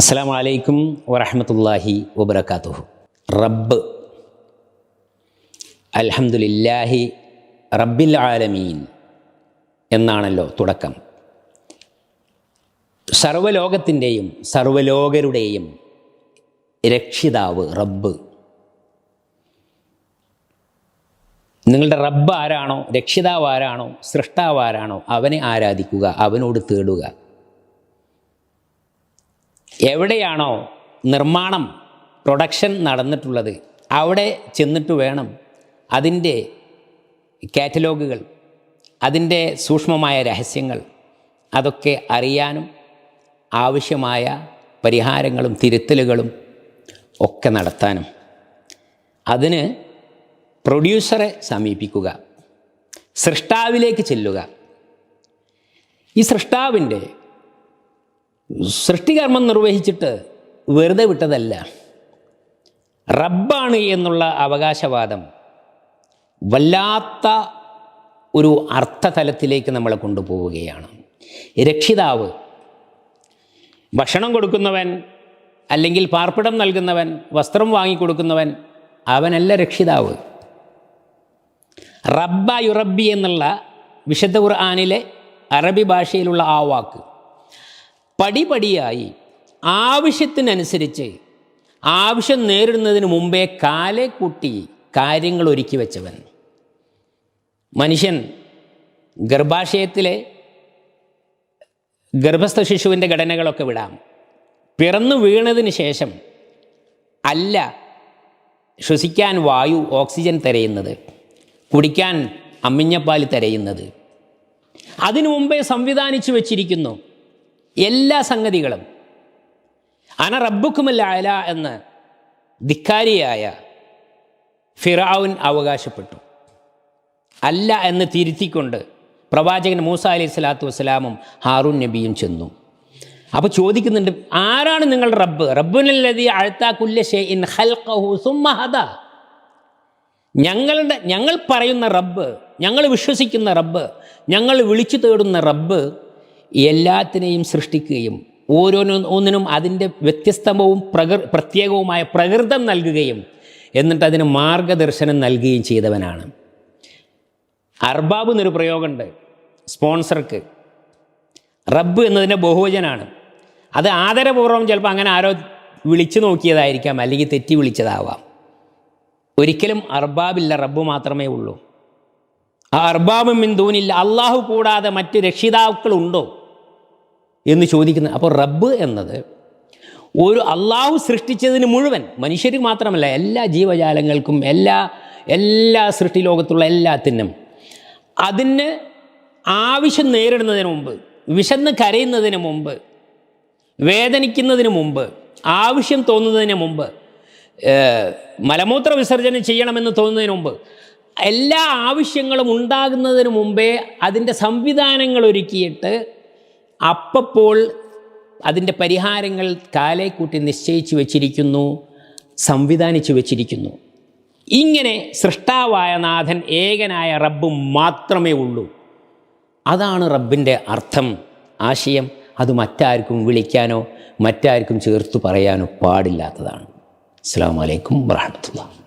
അസ്സാം വലൈക്കും വറഹമത്തല്ലാഹി വബർക്കാത്തുഹു റബ്ബ് അൽഹംദുലില്ലാഹി റബ്ബിൽ ആലമീൻ എന്നാണല്ലോ തുടക്കം. സർവലോകത്തിന്റെയും സർവലോകരുടെയും രക്ഷിതാവ് റബ്ബ്. നിങ്ങളുടെ റബ്ബ് ആരാണോ രക്ഷിതാവ് ആരാണോ സൃഷ്ടാവ് ആരാണോ അവനെ ആരാധിക്കുക അവനോട് തേടുക. എവിടെയാണോ നിർമ്മാണം പ്രൊഡക്ഷൻ നടന്നിട്ടുള്ളത് അവിടെ ചെന്നിട്ട് വേണം അതിന്റെ കാറ്റലോഗുകൾ അതിന്റെ സൂക്ഷ്മമായ രഹസ്യങ്ങൾ അതൊക്കെ അറിയാനും ആവശ്യമായ പരിഹാരങ്ങളും തിരുത്തലുകളും ഒക്കെ നടത്താനും. അതിന് പ്രൊഡ്യൂസറെ സമീപിക്കുക സൃഷ്ടാവിലേക്ക് ചെല്ലുക. ഈ സൃഷ്ടാവിന്റെ സൃഷ്ടികർമ്മം നിർവഹിച്ചിട്ട് വെറുതെ വിട്ടതല്ല. റബ്ബാണ് എന്നുള്ള അവകാശവാദം വല്ലാത്ത ഒരു അർത്ഥതലത്തിലേക്ക് നമ്മളെ കൊണ്ടുപോവുകയാണ്. രക്ഷിതാവ് ഭക്ഷണം കൊടുക്കുന്നവൻ അല്ലെങ്കിൽ പാർപ്പിടം നൽകുന്നവൻ വസ്ത്രം വാങ്ങിക്കൊടുക്കുന്നവൻ അവനല്ല രക്ഷിതാവ്. റബ്ബ യുറബി എന്നുള്ള വിശുദ്ധ ഖുർആാനിലെ അറബി ഭാഷയിലുള്ള ആ വാക്ക്. പടിപടിയായി ആവശ്യത്തിനനുസരിച്ച് ആവശ്യം നേരിടുന്നതിന് മുമ്പേ കാലെ കൂട്ടി കാര്യങ്ങൾ ഒരുക്കി വെച്ചവൻ. മനുഷ്യൻ ഗർഭാശയത്തിലെ ഗർഭസ്ഥ ശിശുവിന്റെ ഘടനകളൊക്കെ വിടാം. പിറന്നു വീണതിന് ശേഷം അല്ല ശ്വസിക്കാൻ വായു ഓക്സിജൻ തിരയുന്നത് കുടിക്കാൻ അമ്മിഞ്ഞപ്പാൽ തിരയുന്നത്. അതിനു മുമ്പേ സംവിധാനിച്ചു വച്ചിരിക്കുന്നു. എല്ലാ സംഗതികളും. അന റബ്ബുക്കുമല്ല എന്ന് ധിക്കാരിയായ ഫിറാവുൻ അവകാശപ്പെട്ടു. അല്ല എന്ന് തിരുത്തിക്കൊണ്ട് പ്രവാചകൻ മൂസ അലൈഹി സ്വലാത്തു വസ്സലാമും ഹാറൂൻ നബിയും ചെന്നു. അപ്പോൾ ചോദിക്കുന്നുണ്ട് ആരാണ് നിങ്ങളുടെ റബ്ബ്? റബ്ബുനല്ലതി അഴുത്താക്കുല്ല ഷേ ഇൻ സുമ്മഹദ ഞങ്ങളുടെ ഞങ്ങൾ പറയുന്ന റബ്ബ് ഞങ്ങൾ വിശ്വസിക്കുന്ന റബ്ബ് ഞങ്ങൾ വിളിച്ചു തേടുന്ന റബ്ബ് എല്ലാത്തിനെയും സൃഷ്ടിക്കുകയും ഓരോന്നും ഒന്നിനും അതിന്റെ വ്യത്യസ്തവും പ്രകൃ പ്രത്യേകവുമായ പ്രകൃതം നൽകുകയും എന്നിട്ട് അതിന് മാർഗദർശനം നൽകുകയും ചെയ്തവനാണ്. അർബാബ് എന്നൊരു പ്രയോഗമുണ്ട് സ്പോൺസർക്ക്. റബ്ബ് എന്നതിന്റെ ബഹുവചനാണ്. അത് ആദരപൂർവം ചിലപ്പോൾ അങ്ങനെ ആരോ വിളിച്ചു നോക്കിയതായിരിക്കാം അല്ലെങ്കിൽ തെറ്റി വിളിച്ചതാവാം. ഒരിക്കലും അർബാബില്ല റബ്ബ് മാത്രമേ ഉള്ളൂ. ആ അർബാബും മിന്തൂനില്ല അള്ളാഹു കൂടാതെ മറ്റ് രക്ഷിതാക്കളുണ്ടോ? എന്ന് ചോദിക്കുന്നത് അപ്പോൾ റബ്ബ് എന്നത് ഒരു അള്ളാഹു സൃഷ്ടിച്ചതിന് മുഴുവൻ മനുഷ്യർക്ക് മാത്രമല്ല എല്ലാ ജീവജാലങ്ങൾക്കും എല്ലാ എല്ലാ സൃഷ്ടി ലോകത്തുള്ള എല്ലാത്തിനും അതിന് ആവശ്യം നേരിടുന്നതിന് മുമ്പ് വിശന്ന് കരയുന്നതിന് മുമ്പ് വേദനിക്കുന്നതിന് മുമ്പ് ആവശ്യം തോന്നുന്നതിന് മുമ്പ് മലമൂത്ര വിസർജനം ചെയ്യണമെന്ന് തോന്നുന്നതിന് മുമ്പ് എല്ലാ ആവശ്യങ്ങളും ഉണ്ടാകുന്നതിന് മുമ്പേ അതിന്റെ സംവിധാനങ്ങൾ ഒരുക്കിയിട്ട് അപ്പപ്പോൾ അതിന്റെ പരിഹാരങ്ങൾ കാലേക്കൂട്ടി നിശ്ചയിച്ചു വച്ചിരിക്കുന്നു സംവിധാനിച്ചു വച്ചിരിക്കുന്നു. ഇങ്ങനെ സൃഷ്ടാവായ നാഥൻ ഏകനായ റബ്ബ് മാത്രമേ ഉള്ളൂ. അതാണ് റബ്ബിന്റെ അർത്ഥം ആശയം. അത് മറ്റാർക്കും വിളിക്കാനോ മറ്റാർക്കും ചേർത്ത് പറയാനോ പാടില്ലാത്തതാണ്. അസ്സാം വലൈക്കും വാഹമത്തുള്ള